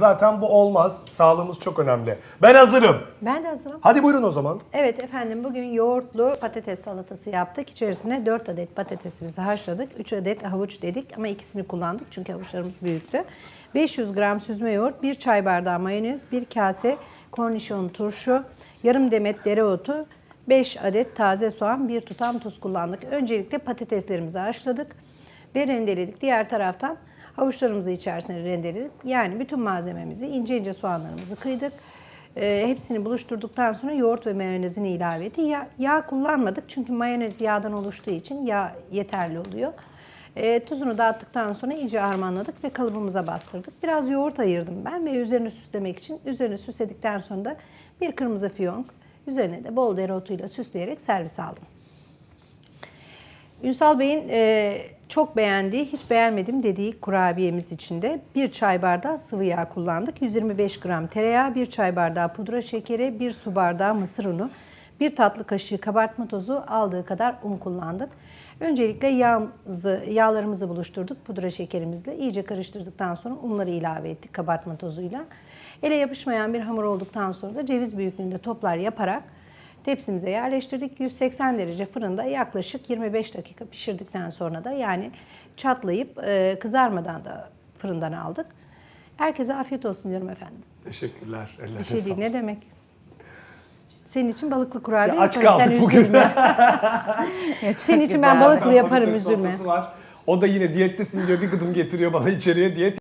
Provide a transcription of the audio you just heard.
Zaten bu olmaz. Sağlığımız çok önemli. Ben hazırım. Ben de hazırım. Hadi buyurun o zaman. Evet efendim bugün yoğurtlu patates salatası yaptık. İçerisine 4 adet patatesimizi haşladık. 3 adet havuç dedik ama ikisini kullandık çünkü havuçlarımız büyüktü. 500 gram süzme yoğurt, 1 çay bardağı mayonez, 1 kase kornişon turşu, yarım demet dereotu, 5 adet taze soğan, 1 tutam tuz kullandık. Öncelikle patateslerimizi haşladık ve rendeledik. Diğer taraftan havuçlarımızı içerisine rendeledik. Yani bütün malzememizi ince ince soğanlarımızı kıydık. Ee, hepsini buluşturduktan sonra yoğurt ve mayonezini ilave ettik. Yağ, yağ kullanmadık çünkü mayonez yağdan oluştuğu için yağ yeterli oluyor. Ee, tuzunu dağıttıktan sonra iyice harmanladık ve kalıbımıza bastırdık. Biraz yoğurt ayırdım ben ve üzerine süslemek için. Üzerine süsledikten sonra da bir kırmızı fiyonk, üzerine de bol dereotuyla süsleyerek servis aldım. Ünsal Bey'in e, çok beğendiği, hiç beğenmedim dediği kurabiyemiz içinde bir çay bardağı sıvı yağ kullandık. 125 gram tereyağı, bir çay bardağı pudra şekeri, bir su bardağı mısır unu, bir tatlı kaşığı kabartma tozu, aldığı kadar un kullandık. Öncelikle yağımızı, yağlarımızı buluşturduk pudra şekerimizle. İyice karıştırdıktan sonra unları ilave ettik kabartma tozuyla. Ele yapışmayan bir hamur olduktan sonra da ceviz büyüklüğünde toplar yaparak Tepsimize yerleştirdik. 180 derece fırında yaklaşık 25 dakika pişirdikten sonra da yani çatlayıp e, kızarmadan da fırından aldık. Herkese afiyet olsun diyorum efendim. Teşekkürler. Ellerine Bir şey değil ne demek. Senin için balıklı kurabiye Ya aç yaparım, sen kaldık bugün. Ya Senin için ben balıklı Ben yaparım patates üzülme. Var. O da yine diyettesin diyor bir gıdım getiriyor bana içeriye diyet